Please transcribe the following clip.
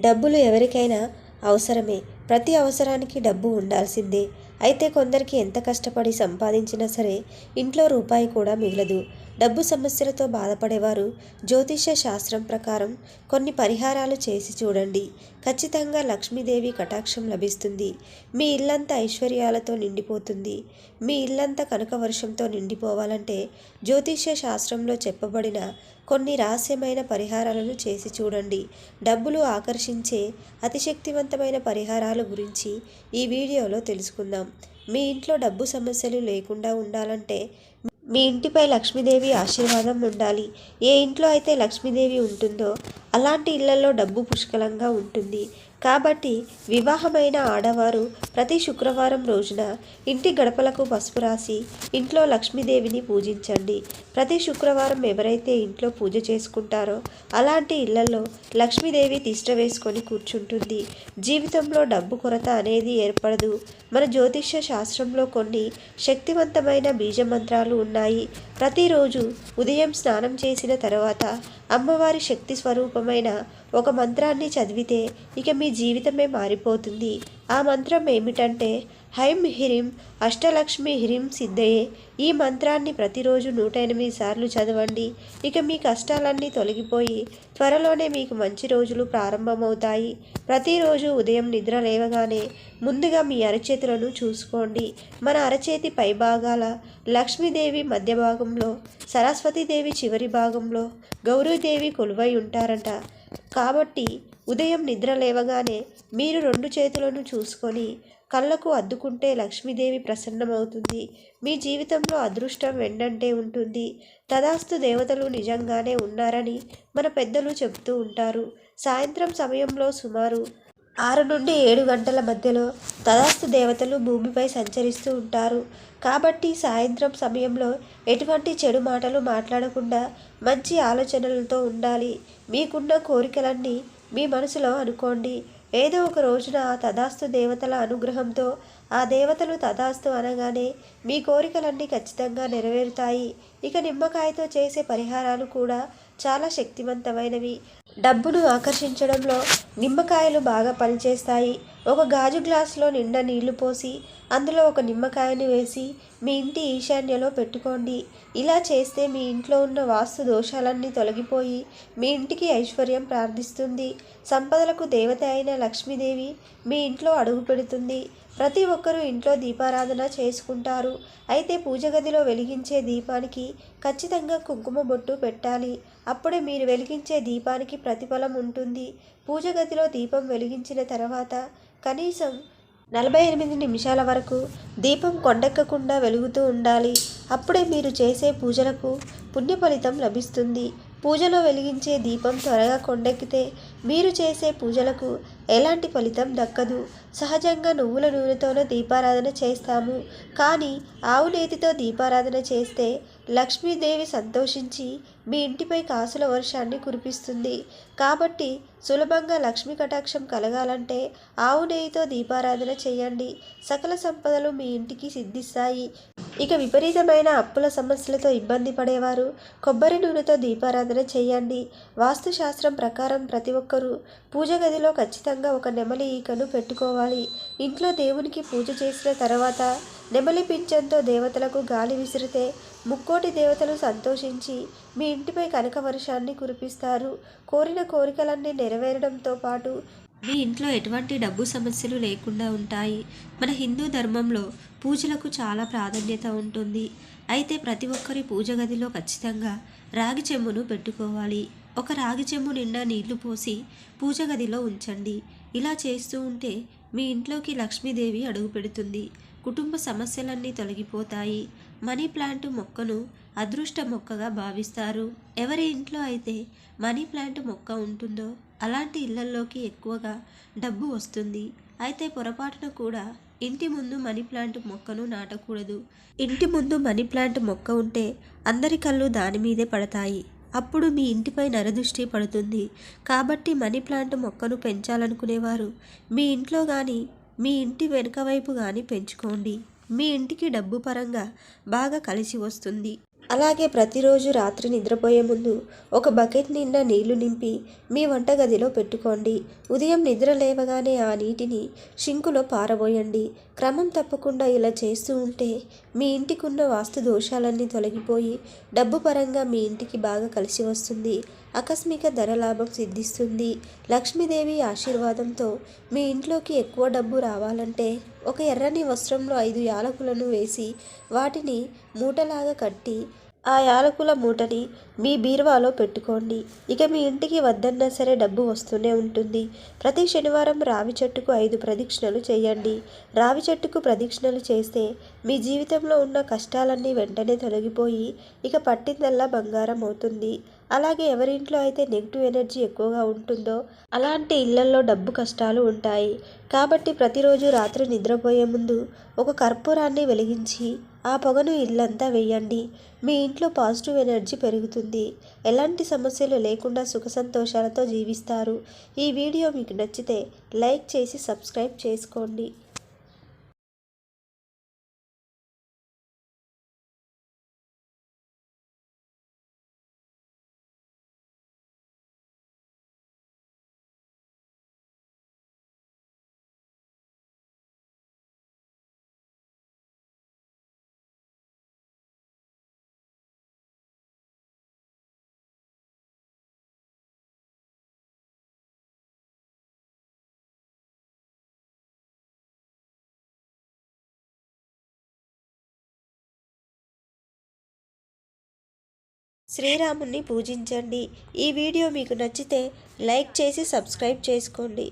డబ్బులు ఎవరికైనా అవసరమే. ప్రతి అవసరానికి డబ్బు ఉండాల్సిందే. అయితే కొందరికి ఎంత కష్టపడి సంపాదించినా సరే ఇంట్లో రూపాయి కూడా మిగలదు. డబ్బు సమస్యలతో బాధపడేవారు జ్యోతిష్య శాస్త్రం ప్రకారం కొన్ని పరిహారాలు చేసి చూడండి. ఖచ్చితంగా లక్ష్మీదేవి కటాక్షం లభిస్తుంది. మీ ఇల్లంతా ఐశ్వర్యాలతో నిండిపోతుంది. మీ ఇల్లంతా కనక వర్షంతో నిండిపోవాలంటే జ్యోతిష్య శాస్త్రంలో చెప్పబడిన కొన్ని రహస్యమైన పరిహారాలను చేసి చూడండి. డబ్బులు ఆకర్షించే అతిశక్తివంతమైన పరిహారాల గురించి ఈ వీడియోలో తెలుసుకుందాం. మీ ఇంట్లో డబ్బు సమస్యలు లేకుండా ఉండాలంటే మీ ఇంటిపై లక్ష్మీదేవి ఆశీర్వాదం ఉండాలి. ఏ ఇంట్లో అయితే లక్ష్మీదేవి ఉంటుందో అలాంటి ఇళ్ళలో డబ్బు పుష్కలంగా ఉంటుంది. కాబట్టి వివాహమైన ఆడవారు ప్రతి శుక్రవారం రోజున ఇంటి గడపలకు పసుపు రాసి ఇంట్లో లక్ష్మీదేవిని పూజించండి. ప్రతి శుక్రవారం ఎవరైతే ఇంట్లో పూజ చేసుకుంటారో అలాంటి ఇళ్ళలో లక్ష్మీదేవి తిష్ట వేసుకొని కూర్చుంటుంది. జీవితంలో డబ్బు కొరత అనేది ఏర్పడదు. మన జ్యోతిష్య శాస్త్రంలో కొన్ని శక్తివంతమైన బీజ మంత్రాలు ఉన్నాయి. ప్రతిరోజు ఉదయం స్నానం చేసిన తర్వాత అమ్మవారి శక్తి స్వరూపమైన ఒక మంత్రాన్ని చదివితే ఇక మీ జీవితమే మారిపోతుంది. ఆ మంత్రం ఏమిటంటే హైం హిరిం అష్టలక్ష్మి హిరిం సిద్ధయే. ఈ మంత్రాన్ని ప్రతిరోజు నూట ఎనిమిది సార్లు చదవండి. ఇక మీ కష్టాలన్నీ తొలగిపోయి త్వరలోనే మీకు మంచి రోజులు ప్రారంభమవుతాయి. ప్రతిరోజు ఉదయం నిద్ర లేవగానే ముందుగా మీ అరచేతులను చూసుకోండి. మన అరచేతి పై భాగాల లక్ష్మీదేవి మధ్య భాగంలో సరస్వతీదేవి చివరి భాగంలో గౌరీదేవి కొలువై ఉంటారంట. కాబట్టి ఉదయం నిద్ర లేవగానే మీరు రెండు చేతులను చూసుకొని కళ్ళకు అద్దుకుంటే లక్ష్మీదేవి ప్రసన్నమవుతుంది. మీ జీవితంలో అదృష్టం వెండంటే ఉంటుంది. తదాస్తు దేవతలు నిజంగానే ఉన్నారని మన పెద్దలు చెబుతూ ఉంటారు. సాయంత్రం సమయంలో సుమారు ఆరు నుండి ఏడు గంటల మధ్యలో తదాస్తు దేవతలు భూమిపై సంచరిస్తూ ఉంటారు. కాబట్టి సాయంత్రం సమయంలో ఎటువంటి చెడు మాటలు మాట్లాడకుండా మంచి ఆలోచనలతో ఉండాలి. మీకున్న కోరికలన్నీ మీ మనసులో అనుకోండి. ఏదో ఒక రోజున ఆ తదాస్తు దేవతల అనుగ్రహంతో ఆ దేవతలు తదాస్తు అనగానే మీ కోరికలన్నీ ఖచ్చితంగా నెరవేరుతాయి. ఇక నిమ్మకాయతో చేసే పరిహారాలు కూడా చాలా శక్తివంతమైనవి. డబ్బును ఆకర్షించడంలో నిమ్మకాయలు బాగా పనిచేస్తాయి. ఒక గాజు గ్లాసులో నిండా నీళ్ళు పోసి అందులో ఒక నిమ్మకాయను వేసి మీ ఇంటి ఈశాన్యలో పెట్టుకోండి. ఇలా చేస్తే మీ ఇంట్లో ఉన్న వాస్తు దోషాలన్నీ తొలగిపోయి మీ ఇంటికి ఐశ్వర్యం ప్రార్థిస్తుంది. సంపదలకు దేవత అయిన లక్ష్మీదేవి మీ ఇంట్లో అడుగు పెడుతుంది. ప్రతి ఒక్కరూ ఇంట్లో దీపారాధన చేసుకుంటారు. అయితే పూజ గదిలో వెలిగించే దీపానికి ఖచ్చితంగా కుంకుమ బొట్టు పెట్టాలి. అప్పుడే మీరు వెలిగించే దీపానికి ప్రతిఫలం ఉంటుంది. పూజ గదిలో దీపం వెలిగించిన తర్వాత కనీసం నలభై ఎనిమిది నిమిషాల వరకు దీపం కొండెక్కకుండా వెలుగుతూ ఉండాలి. అప్పుడే మీరు చేసే పూజలకు పుణ్య ఫలితం లభిస్తుంది. పూజలో వెలిగించే దీపం త్వరగా కొండెక్కితే మీరు చేసే పూజలకు ఎలాంటి ఫలితం దక్కదు. సహజంగా నువ్వుల నూనెతోనే దీపారాధన చేస్తాము. కానీ ఆవు నేతితో దీపారాధన చేస్తే లక్ష్మీదేవి సంతోషించి మీ ఇంటిపై కాసుల వర్షాన్ని కురిపిస్తుంది. కాబట్టి సులభంగా లక్ష్మీ కటాక్షం కలగాలంటే ఆవు నెయ్యితో దీపారాధన చేయండి. సకల సంపదలు మీ ఇంటికి సిద్ధిస్తాయి. ఇక విపరీతమైన అప్పుల సమస్యలతో ఇబ్బంది పడేవారు. కొబ్బరి నూనెతో దీపారాధన చేయండి. వాస్తుశాస్త్రం ప్రకారం ప్రతి ఒక్కరూ పూజ గదిలో ఖచ్చితంగా ఒక నెమలి ఈకను పెట్టుకోవాలి. ఇంట్లో దేవునికి పూజ చేసిన తర్వాత నెమలి పింఛంతో దేవతలకు గాలి విసిరితే ముక్కోటి దేవతలు సంతోషించి మీ ఇంటిపై కనక వర్షాన్ని కురిపిస్తారు. కోరిన కోరికలన్నీ నెరవేరడంతో పాటు మీ ఇంట్లో ఎటువంటి డబ్బు సమస్యలు లేకుండా ఉంటాయి. మన హిందూ ధర్మంలో పూజలకు చాలా ప్రాధాన్యత ఉంటుంది. అయితే ప్రతి ఒక్కరి పూజ గదిలో ఖచ్చితంగా రాగి చెమ్మును పెట్టుకోవాలి. ఒక రాగి చెమ్ము నిండా నీళ్ళు పోసి పూజ గదిలో ఉంచండి. ఇలా చేస్తూ ఉంటే మీ ఇంట్లోకి లక్ష్మీదేవి అడుగు పెడుతుంది. కుటుంబ సమస్యలన్నీ తొలగిపోతాయి. మనీ ప్లాంట్ మొక్కను అదృష్ట మొక్కగా భావిస్తారు. ఎవరి ఇంట్లో అయితే మనీ ప్లాంట్ మొక్క ఉంటుందో అలాంటి ఇళ్ళల్లోకి ఎక్కువగా డబ్బు వస్తుంది. అయితే పొరపాటున కూడా ఇంటి ముందు మనీ ప్లాంట్ మొక్కను నాటకూడదు. ఇంటి ముందు మనీ ప్లాంట్ మొక్క ఉంటే అందరి కళ్ళు దాని మీదే పడతాయి. అప్పుడు మీ ఇంటిపై నరదృష్టి పడుతుంది. కాబట్టి మనీ ప్లాంట్ మొక్కను పెంచాలనుకునేవారు. మీ ఇంట్లో కానీ మీ ఇంటి వెనుక వైపు కానీ పెంచుకోండి. మీ ఇంటికి డబ్బు పరంగా బాగా కలిసి వస్తుంది. అలాగే ప్రతిరోజు రాత్రి నిద్రపోయే ముందు ఒక బకెట్ నిండా నీళ్ళు నింపి మీ వంటగదిలో పెట్టుకోండి. ఉదయం నిద్ర లేవగానే ఆ నీటిని షింకులో పారబోయండి. క్రమం తప్పకుండా ఇలా చేస్తూ ఉంటే మీ ఇంటికున్న వాస్తు దోషాలన్నీ తొలగిపోయి డబ్బు పరంగా మీ ఇంటికి బాగా కలిసి వస్తుంది. ఆకస్మిక ధనలాభం సిద్ధిస్తుంది. లక్ష్మీదేవి ఆశీర్వాదంతో మీ ఇంట్లోకి ఎక్కువ డబ్బు రావాలంటే ఒక ఎర్రని వస్త్రంలో ఐదు యాలకులను వేసి వాటిని మూటలాగా కట్టి ఆ యాలకుల మూటని మీ బీరువాలో పెట్టుకోండి. ఇక మీ ఇంటికి వద్దన్నా సరే డబ్బు వస్తూనే ఉంటుంది. ప్రతి శనివారం రావి చెట్టుకు ఐదు ప్రదక్షిణలు చేయండి. రావి చెట్టుకు ప్రదక్షిణలు చేస్తే మీ జీవితంలో ఉన్న కష్టాలన్నీ వెంటనే తొలగిపోయి ఇక పట్టిందల్లా బంగారం అవుతుంది. అలాగే ఎవరింట్లో అయితే నెగిటివ్ ఎనర్జీ ఎక్కువగా ఉంటుందో అలాంటి ఇళ్ళలో డబ్బు కష్టాలు ఉంటాయి. కాబట్టి ప్రతిరోజు రాత్రి నిద్రపోయే ముందు ఒక కర్పూరాన్ని వెలిగించి ఆ పొగను ఇల్లంతా వేయండి. మీ ఇంట్లో పాజిటివ్ ఎనర్జీ పెరుగుతుంది. ఎలాంటి సమస్యలు లేకుండా సుఖ సంతోషాలతో జీవిస్తారు. ఈ వీడియో మీకు నచ్చితే లైక్ చేసి సబ్స్క్రైబ్ చేసుకోండి. శ్రీరాముని పూజించండి. ఈ వీడియో మీకు నచ్చితే లైక్ చేసి సబ్స్క్రైబ్ చేసుకోండి.